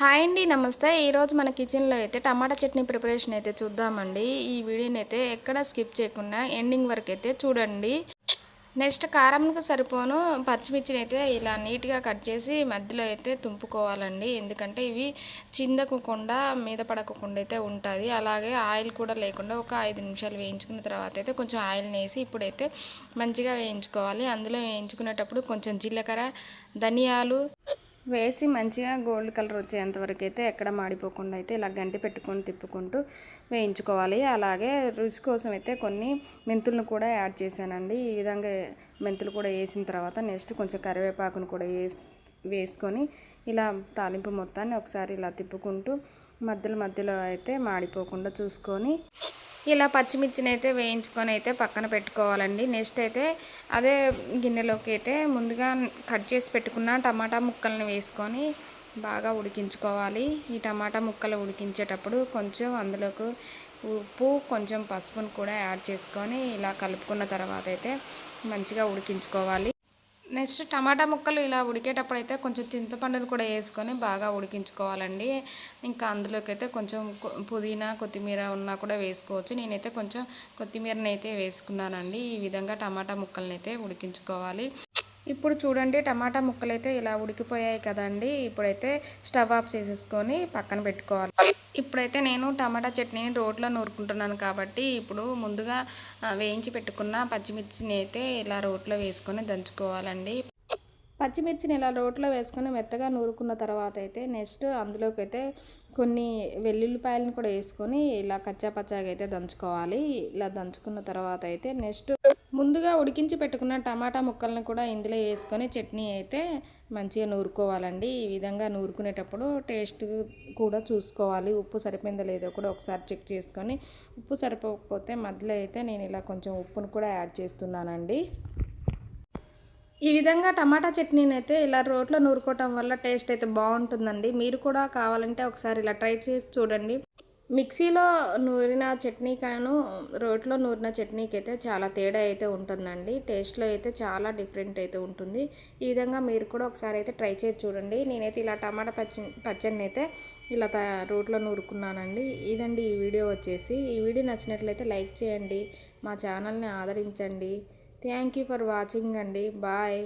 Hi అండి నమస్తే. ఈరోజు మన కిచెన్లో అయితే టమాటా చట్నీ ప్రిపరేషన్ అయితే చూద్దామండి. ఈ వీడియోని అయితే ఎక్కడ స్కిప్ చేయకుండా ఎండింగ్ వరకు అయితే చూడండి. నెక్స్ట్ కారంకు సరిపోను పచ్చిమిర్చిని అయితే ఇలా నీట్గా కట్ చేసి మధ్యలో అయితే తుంపుకోవాలండి. ఎందుకంటే ఇవి చిందకుండా మీద పడకుండా అయితే ఉంటుంది అలాగే ఆయిల్ కూడా లేకుండా ఒక ఐదు నిమిషాలు వేయించుకున్న తర్వాత అయితే కొంచెం ఆయిల్ని వేసి ఇప్పుడైతే మంచిగా వేయించుకోవాలి. అందులో వేయించుకునేటప్పుడు కొంచెం జీలకర్ర ధనియాలు వేసి మంచిగా గోల్డ్ కలర్ వచ్చేంత వరకు అయితే ఎక్కడ మాడిపోకుండా అయితే ఇలా గంటి పెట్టుకొని తిప్పుకుంటూ వేయించుకోవాలి. అలాగే రుచి కోసం అయితే కొన్ని మెంతులను కూడా యాడ్ చేశానండి. ఈ విధంగా మెంతులు కూడా వేసిన తర్వాత నెక్స్ట్ కొంచెం కరివేపాకును కూడా వేసి వేసుకొని ఇలా తాలింపు మొత్తాన్ని ఒకసారి ఇలా తిప్పుకుంటూ మధ్యలో మధ్యలో అయితే మాడిపోకుండా చూసుకొని ఇలా పచ్చిమిర్చిని అయితే వేయించుకొని అయితే పక్కన పెట్టుకోవాలండి. నెక్స్ట్ అయితే అదే గిన్నెలోకి అయితే ముందుగా కట్ చేసి పెట్టుకున్న టమాటా ముక్కల్ని వేసుకొని బాగా ఉడికించుకోవాలి. ఈ టమాటా ముక్కలు ఉడికించేటప్పుడు కొంచెం అందులోకి ఉప్పు కొంచెం పసుపును కూడా యాడ్ చేసుకొని ఇలా కలుపుకున్న తర్వాత అయితే మంచిగా ఉడికించుకోవాలి. నెక్స్ట్ టమాటా ముక్కలు ఇలా ఉడికేటప్పుడు అయితే కొంచెం చింతపండును కూడా వేసుకొని బాగా ఉడికించుకోవాలండి. ఇంకా అందులోకి అయితే కొంచెం పుదీనా కొత్తిమీర ఉన్నా కూడా వేసుకోవచ్చు. నేనైతే కొంచెం కొత్తిమీరని అయితే వేసుకున్నానండి. ఈ విధంగా టమాటా ముక్కల్ని అయితే ఉడికించుకోవాలి. ఇప్పుడు చూడండి టమాటా ముక్కలు అయితే ఇలా ఉడికిపోయాయి కదండి. ఇప్పుడైతే స్టవ్ ఆఫ్ చేసేసుకొని పక్కన పెట్టుకోవాలి. ఇప్పుడైతే నేను టమాటా చట్నీని రోట్లో నూరుకుంటున్నాను కాబట్టి ఇప్పుడు ముందుగా వేయించి పెట్టుకున్న పచ్చిమిర్చిని అయితే ఇలా రోట్లో వేసుకొని దంచుకోవాలండి. పచ్చిమిర్చిని ఇలా రోట్లో వేసుకొని మెత్తగా నూరుకున్న తర్వాత అయితే నెక్స్ట్ అందులోకి అయితే కొన్ని వెల్లుల్లిపాయలను కూడా వేసుకొని ఇలా కచ్చా పచ్చాగా అయితే దంచుకోవాలి. ఇలా దంచుకున్న తర్వాత అయితే నెక్స్ట్ ముందుగా ఉడికించి పెట్టుకున్న టమాటా ముక్కలను కూడా ఇందులో వేసుకొని చట్నీ అయితే మంచిగా నూరుకోవాలండి. ఈ విధంగా నూరుకునేటప్పుడు టేస్ట్ కూడా చూసుకోవాలి. ఉప్పు సరిపోయిందో లేదో కూడా ఒకసారి చెక్ చేసుకొని ఉప్పు సరిపోకపోతే మధ్యలో అయితే నేను ఇలా కొంచెం ఉప్పును కూడా యాడ్ చేస్తున్నానండి. ఈ విధంగా టమాటా చట్నీని అయితే ఇలా రోట్లో నూరుకోవటం వల్ల టేస్ట్ అయితే బాగుంటుందండి. మీరు కూడా కావాలంటే ఒకసారి ఇలా ట్రై చేసి చూడండి. మిక్సీలో నూరిన చట్నీ కాను రోట్లో నూరిన చట్నీకి అయితే చాలా తేడా అయితే ఉంటుందండి. టేస్ట్లో అయితే చాలా డిఫరెంట్ అయితే ఉంటుంది. ఈ విధంగా మీరు కూడా ఒకసారి అయితే ట్రై చేసి చూడండి. నేనైతే ఇలా టమాటా పచ్చి పచ్చడిని అయితే ఇలా రోట్లో నూరుకున్నానండి. ఇదండి ఈ వీడియో వచ్చేసి. ఈ వీడియో నచ్చినట్లయితే లైక్ చేయండి. మా ఛానల్ని ఆదరించండి. థ్యాంక్ యూ ఫర్ వాచింగ్ అండి బాయ్